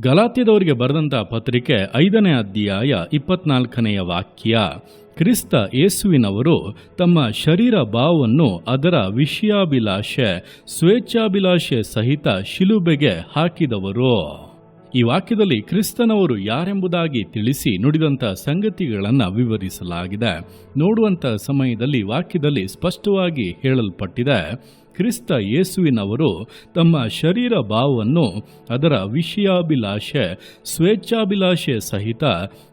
ಗಲಾತ್ಯದವರಿಗೆ ಬರೆದಂಥ ಪತ್ರಿಕೆ ಐದನೇ ಅಧ್ಯಾಯ ಇಪ್ಪತ್ನಾಲ್ಕನೆಯ ವಾಕ್ಯ. ಕ್ರಿಸ್ತ ಯೇಸುವಿನವರು ತಮ್ಮ ಶರೀರ ಭಾವವನ್ನು ಅದರ ವಿಷಯಾಭಿಲಾಷೆ, ಸ್ವೇಚ್ಛಾಭಿಲಾಷೆ ಸಹಿತ ಶಿಲುಬೆಗೆ ಹಾಕಿದವರು. ಈ ವಾಕ್ಯದಲ್ಲಿ ಕ್ರಿಸ್ತನವರು ಯಾರೆಂಬುದಾಗಿ ತಿಳಿಸಿ ನುಡಿದಂಥ ಸಂಗತಿಗಳನ್ನು ವಿವರಿಸಲಾಗಿದೆ. ನೋಡುವಂಥ ಸಮಯದಲ್ಲಿ ವಾಕ್ಯದಲ್ಲಿ ಸ್ಪಷ್ಟವಾಗಿ ಹೇಳಲ್ಪಟ್ಟಿದೆ. ಕ್ರಿಸ್ತ ಯೇಸುವಿನವರು ತಮ್ಮ ಶರೀರ ಭಾವವನ್ನು ಅದರ ವಿಷಯಾಭಿಲಾಷೆ, ಸ್ವೇಚ್ಛಾಭಿಲಾಷೆ ಸಹಿತ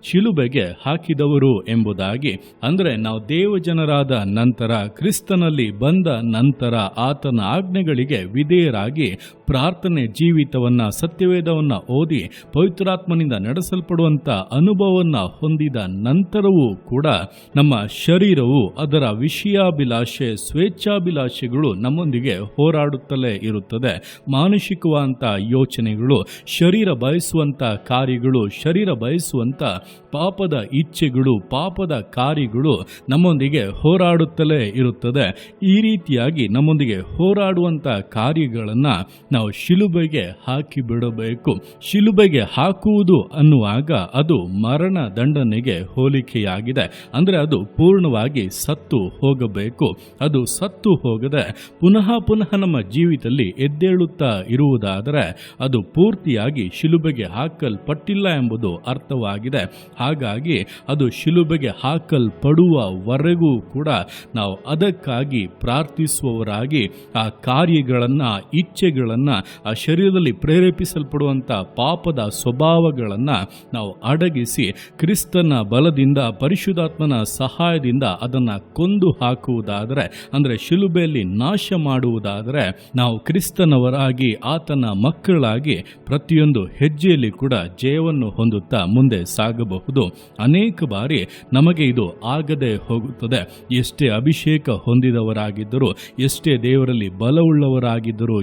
ಶಿಲುಬೆಗೆ ಹಾಕಿದವರು ಎಂಬುದಾಗಿ. ಅಂದರೆ ನಾವು ದೇವಜನರಾದ ನಂತರ, ಕ್ರಿಸ್ತನಲ್ಲಿ ಬಂದ ನಂತರ ಆತನ ಆಜ್ಞೆಗಳಿಗೆ ವಿಧೇಯರಾಗಿ ಪ್ರಾರ್ಥನೆ ಜೀವಿತವನ್ನು ಸತ್ಯವೇದವನ್ನು ಓದಿ ಪವಿತ್ರಾತ್ಮನಿಂದ ನಡೆಸಲ್ಪಡುವಂಥ ಅನುಭವವನ್ನು ಹೊಂದಿದ ನಂತರವೂ ಕೂಡ ನಮ್ಮ ಶರೀರವು ಅದರ ವಿಷಯಾಭಿಲಾಷೆ, ಸ್ವೇಚ್ಛಾಭಿಲಾಷೆಗಳು ನಮ್ಮೊಂದಿಗೆ ಹೋರಾಡುತ್ತಲೇ ಇರುತ್ತದೆ. ಮಾನಸಿಕವಾದಂಥ ಯೋಚನೆಗಳು, ಶರೀರ ಬಯಸುವಂಥ ಕಾರ್ಯಗಳು, ಶರೀರ ಬಯಸುವಂಥ ಪಾಪದ ಇಚ್ಛೆಗಳು, ಪಾಪದ ಕಾರ್ಯಗಳು ನಮ್ಮೊಂದಿಗೆ ಹೋರಾಡುತ್ತಲೇ ಇರುತ್ತದೆ. ಈ ರೀತಿಯಾಗಿ ನಮ್ಮೊಂದಿಗೆ ಹೋರಾಡುವಂಥ ಕಾರ್ಯಗಳನ್ನು ನಾವು ಶಿಲುಬೆಗೆ ಹಾಕಿ ಬಿಡಬೇಕು. ಶಿಲುಬೆಗೆ ಹಾಕುವುದು ಅನ್ನುವಾಗ ಅದು ಮರಣ ದಂಡನೆಗೆ ಹೋಲಿಕೆಯಾಗಿದೆ. ಅಂದರೆ ಅದು ಪೂರ್ಣವಾಗಿ ಸತ್ತು ಹೋಗಬೇಕು. ಅದು ಸತ್ತು ಹೋಗದೆ ಪುನಃ ಪುನಃ ನಮ್ಮ ಜೀವಿತದಲ್ಲಿ ಎದ್ದೇಳುತ್ತಾ ಇರುವುದಾದರೆ ಅದು ಪೂರ್ತಿಯಾಗಿ ಶಿಲುಬೆಗೆ ಹಾಕಲ್ಪಟ್ಟಿಲ್ಲ ಎಂಬುದು ಅರ್ಥವಾಗಿದೆ. ಹಾಗಾಗಿ ಅದು ಶಿಲುಬೆಗೆ ಹಾಕಲ್ಪಡುವವರೆಗೂ ಕೂಡ ನಾವು ಅದಕ್ಕಾಗಿ ಪ್ರಾರ್ಥಿಸುವವರಾಗಿ ಆ ಕಾರ್ಯಗಳನ್ನು, ಇಚ್ಛೆಗಳನ್ನು ಆ ಶರೀರದಲ್ಲಿ ಪ್ರೇರೇಪಿಸಲ್ಪಡುವಂಥ ಪಾಪದ ಸ್ವಭಾವಗಳನ್ನು ನಾವು ಅಡಗಿಸಿ ಕ್ರಿಸ್ತನ ಬಲದಿಂದ ಪರಿಶುದ್ಧಾತ್ಮನ ಸಹಾಯದಿಂದ ಅದನ್ನು ಕೊಂದು ಹಾಕುವುದಾದರೆ, ಅಂದರೆ ಶಿಲುಬೆಯಲ್ಲಿ ನಾಶ ಮಾಡುವುದಾದರೆ, ನಾವು ಕ್ರಿಸ್ತನವರಾಗಿ, ಆತನ ಮಕ್ಕಳಾಗಿ ಪ್ರತಿಯೊಂದು ಹೆಜ್ಜೆಯಲ್ಲಿ ಕೂಡ ಜಯವನ್ನು ಹೊಂದುತ್ತಾ ಮುಂದೆ ಸಾಗಬಹುದು. ಅನೇಕ ಬಾರಿ ನಮಗೆ ಇದು ಆಗದೆ ಹೋಗುತ್ತದೆ. ಎಷ್ಟೇ ಅಭಿಷೇಕ ಹೊಂದಿದವರಾಗಿದ್ದರೂ, ಎಷ್ಟೇ ದೇವರಲ್ಲಿ ಬಲವುಳ್ಳವರಾಗಿದ್ದರೂ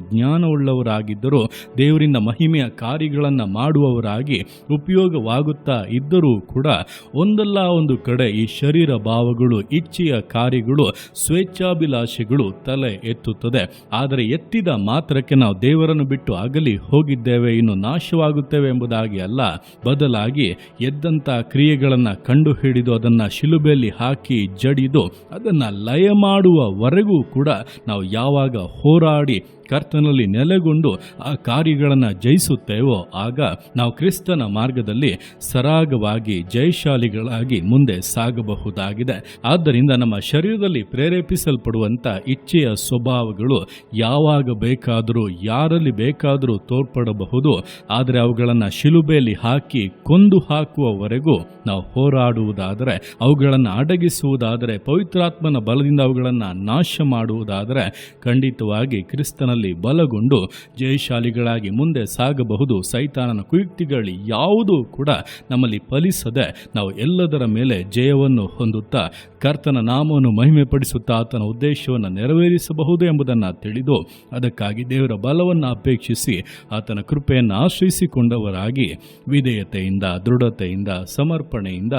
ಜ್ಞಾನವುಳ್ಳವರಾಗಿದ್ದರೂ ದೇವರಿಂದ ಮಹಿಮೆಯ ಕಾರ್ಯಗಳನ್ನು ಮಾಡುವವರಾಗಿ ಉಪಯೋಗವಾಗುತ್ತಾ ಇದ್ದರೂ ಕೂಡ ಒಂದಲ್ಲ ಒಂದು ಕಡೆ ಈ ಶರೀರ ಭಾವಗಳು, ಇಚ್ಛೆಯ ಕಾರ್ಯಗಳು, ಸ್ವೇಚ್ಛಾಭಿಲಾಷೆಗಳು ತಲೆ ಎತ್ತುತ್ತದೆ. ಆದರೆ ಎತ್ತಿದ ಮಾತ್ರಕ್ಕೆ ನಾವು ದೇವರನ್ನು ಬಿಟ್ಟು ಅಗಲಿ ಹೋಗಿದ್ದೇವೆ, ಇನ್ನು ನಾಶವಾಗುತ್ತೇವೆ ಎಂಬುದಾಗಿ ಅಲ್ಲ. ಬದಲಾಗಿ ಎದ್ದಂಥ ಕ್ರಿಯೆಗಳನ್ನು ಕಂಡು ಹಿಡಿದು ಅದನ್ನು ಶಿಲುಬೆಯಲ್ಲಿ ಹಾಕಿ ಜಡಿದು ಅದನ್ನು ಲಯ ಮಾಡುವವರೆಗೂ ಕೂಡ ನಾವು ಯಾವಾಗ ಹೋರಾಡಿ ಕರ್ತನಲ್ಲಿ ನೆಲೆಗೊಂಡು ಆ ಕಾರ್ಯಗಳನ್ನು ಜಯಿಸುತ್ತೇವೋ, ಆಗ ನಾವು ಕ್ರಿಸ್ತನ ಮಾರ್ಗದಲ್ಲಿ ಸರಾಗವಾಗಿ ಜಯಶಾಲಿಗಳಾಗಿ ಮುಂದೆ ಸಾಗಬಹುದಾಗಿದೆ. ಆದ್ದರಿಂದ ನಮ್ಮ ಶರೀರದಲ್ಲಿ ಪ್ರೇರೇಪಿಸಲ್ಪಡುವಂಥ ಇಚ್ಛೆಯ ಸ್ವಭಾವಗಳು ಯಾವಾಗ ಬೇಕಾದರೂ, ಯಾರಲ್ಲಿ ಬೇಕಾದರೂ ತೋರ್ಪಡಬಹುದು. ಆದರೆ ಅವುಗಳನ್ನು ಶಿಲುಬೆಯಲ್ಲಿ ಹಾಕಿ ಕೊಂದು ಹಾಕುವವರೆಗೂ ನಾವು ಹೋರಾಡುವುದಾದರೆ, ಅವುಗಳನ್ನು ಅಡಗಿಸುವುದಾದರೆ, ಪವಿತ್ರಾತ್ಮನ ಬಲದಿಂದ ಅವುಗಳನ್ನು ನಾಶ ಮಾಡುವುದಾದರೆ ಖಂಡಿತವಾಗಿ ಕ್ರಿಸ್ತನಲ್ಲಿ ಬಲಗೊಂಡು ಜಯಶಾಲಿಗಳಾಗಿ ಮುಂದೆ ಸಾಗಬಹುದು. ಸೈತಾನನ ಕುಯುಕ್ತಿಗಳು ಯಾವುದೂ ಕೂಡ ನಮ್ಮಲ್ಲಿ ಫಲಿಸದೆ ನಾವು ಎಲ್ಲದರ ಮೇಲೆ ಜಯವನ್ನು ಹೊಂದುತ್ತಾ ಕರ್ತನ ನಾಮವನ್ನು ಮಹಿಮೆಪಡಿಸುತ್ತಾ ಆತನ ಉದ್ದೇಶವನ್ನು ನೆರವೇರಿಸಬಹುದು ಎಂಬುದನ್ನು ತಿಳಿದು ಅದಕ್ಕಾಗಿ ದೇವರ ಬಲವನ್ನು ಅಪೇಕ್ಷಿಸಿ ಆತನ ಕೃಪೆಯನ್ನು ಆಶ್ರಯಿಸಿಕೊಂಡವರಾಗಿ ವಿಧೇಯತೆಯಿಂದ, ದೃಢತೆಯಿಂದ, ಸಮರ್ಪಣೆಯಿಂದ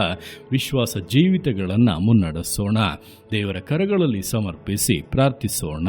ವಿಶ್ವಾಸ ಜೀವಿತಗಳನ್ನು ಮುನ್ನಡೆಸೋಣ. ದೇವರ ಕರಗಳಲ್ಲಿ ಸಮರ್ಪಿಸಿ ಪ್ರಾರ್ಥಿಸೋಣ.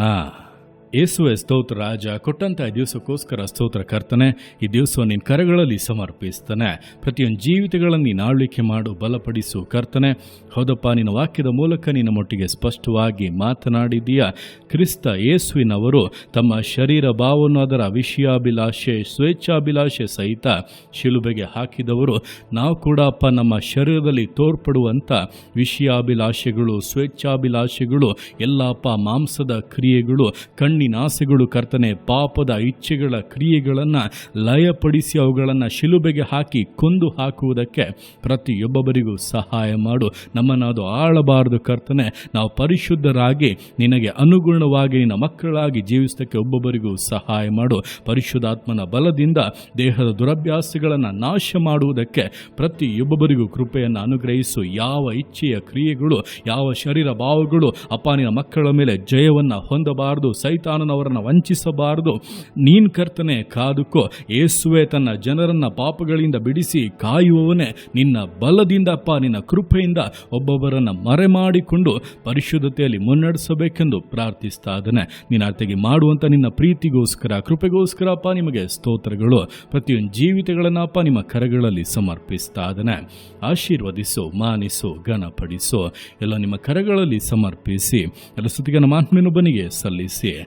ಯೇಸುವೆ ಸ್ತೋತ್ರ, ರಾಜ ಕೊಟ್ಟಂಥ ದಿವಸಕ್ಕೋಸ್ಕರ ಸ್ತೋತ್ರ ಕರ್ತನೆ, ಈ ದಿವಸ ನಿನ್ನ ಕರಗಳಲ್ಲಿ ಸಮರ್ಪಿಸ್ತಾನೆ. ಪ್ರತಿಯೊಂದು ಜೀವಿತಗಳನ್ನು ನೀನು ಆಳ್ವಿಕೆ ಮಾಡು, ಬಲಪಡಿಸು ಕರ್ತನೆ. ಹೌದಪ್ಪ, ನಿನ್ನ ವಾಕ್ಯದ ಮೂಲಕ ನಿನ್ನ ಮೊಟ್ಟಿಗೆ ಸ್ಪಷ್ಟವಾಗಿ ಮಾತನಾಡಿದೀಯ ಕ್ರಿಸ್ತ ಯೇಸುವಿನವರು ತಮ್ಮ ಶರೀರ ಭಾವವನ್ನು ಅದರ ವಿಷಯಾಭಿಲಾಷೆ, ಸ್ವೇಚ್ಛಾಭಿಲಾಷೆ ಸಹಿತ ಶಿಲುಬೆಗೆ ಹಾಕಿದವರು. ನಾವು ಕೂಡ ಅಪ್ಪ, ನಮ್ಮ ಶರೀರದಲ್ಲಿ ತೋರ್ಪಡುವಂಥ ವಿಷಯಾಭಿಲಾಷೆಗಳು, ಸ್ವೇಚ್ಛಾಭಿಲಾಷೆಗಳು ಎಲ್ಲಪ್ಪ ಮಾಂಸದ ಕ್ರಿಯೆಗಳು, ಕಣ್ಣಿನ ಆಸೆಗಳು ಕರ್ತನೆ, ಪಾಪದ ಇಚ್ಛೆಗಳ ಕ್ರಿಯೆಗಳನ್ನು ಲಯಪಡಿಸಿ ಅವುಗಳನ್ನು ಶಿಲುಬೆಗೆ ಹಾಕಿ ಕೊಂದು ಹಾಕುವುದಕ್ಕೆ ಪ್ರತಿಯೊಬ್ಬೊಬ್ಬರಿಗೂ ಸಹಾಯ ಮಾಡು. ನಮ್ಮನ್ನು ಅದು ಆಳಬಾರದು ಕರ್ತನೆ, ನಾವು ಪರಿಶುದ್ಧರಾಗಿ ನಿನಗೆ ಅನುಗುಣವಾಗಿ ನಿನ್ನ ಮಕ್ಕಳಾಗಿ ಜೀವಿಸೋದಕ್ಕೆ ಒಬ್ಬೊಬ್ಬರಿಗೂ ಸಹಾಯ ಮಾಡು. ಪರಿಶುದ್ಧಾತ್ಮನ ಬಲದಿಂದ ದೇಹದ ದುರಭ್ಯಾಸಗಳನ್ನು ನಾಶ ಮಾಡುವುದಕ್ಕೆ ಪ್ರತಿಯೊಬ್ಬೊಬ್ಬರಿಗೂ ಕೃಪೆಯನ್ನು ಅನುಗ್ರಹಿಸು. ಯಾವ ಇಚ್ಛೆಯ ಕ್ರಿಯೆಗಳು, ಯಾವ ಶರೀರ ಭಾವಗಳು ಅಪಾನಿನ ಮಕ್ಕಳ ಮೇಲೆ ಜಯವನ್ನು ಹೊಂದಬಾರದು. ಸೈತ ಸೈತಾನನು ಅವರನ್ನು ವಂಚಿಸಬಾರದು. ನೀನ್ ಕರ್ತನೆ, ಕಾದುಕೋ. ಏಸುವೆ ತನ್ನ ಜನರನ್ನು ಪಾಪಗಳಿಂದ ಬಿಡಿಸಿ ಕಾಯುವವನೇ. ನಿನ್ನ ಬಲದಿಂದಪ್ಪ, ನಿನ್ನ ಕೃಪೆಯಿಂದ ಒಬ್ಬೊಬ್ಬರನ್ನು ಮರೆ ಮಾಡಿಕೊಂಡು ಪರಿಶುದ್ಧತೆಯಲ್ಲಿ ಮುನ್ನಡೆಸಬೇಕೆಂದು ಪ್ರಾರ್ಥಿಸ್ತಾ ಇದ್ದಾನೆ. ನಿನ್ನ ಅರ್ಥಗೆ ಮಾಡುವಂಥ ನಿನ್ನ ಪ್ರೀತಿಗೋಸ್ಕರ, ಕೃಪೆಗೋಸ್ಕರಪ್ಪ ನಿಮಗೆ ಸ್ತೋತ್ರಗಳು. ಪ್ರತಿಯೊಂದು ಜೀವಿತಗಳನ್ನಪ್ಪ ನಿಮ್ಮ ಕರಗಳಲ್ಲಿ ಸಮರ್ಪಿಸ್ತಾ ಇದ್ದಾನೆ. ಆಶೀರ್ವದಿಸು, ಮಾನಿಸು, ಘನಪಡಿಸು. ಎಲ್ಲ ನಿಮ್ಮ ಕರಗಳಲ್ಲಿ ಸಮರ್ಪಿಸಿ, ಎಲ್ಲ ಸುತ್ತಿಗೆ ನಮ್ಮ ಆತ್ಮನೊಬ್ಬನಿಗೆ ಸಲ್ಲಿಸಿ.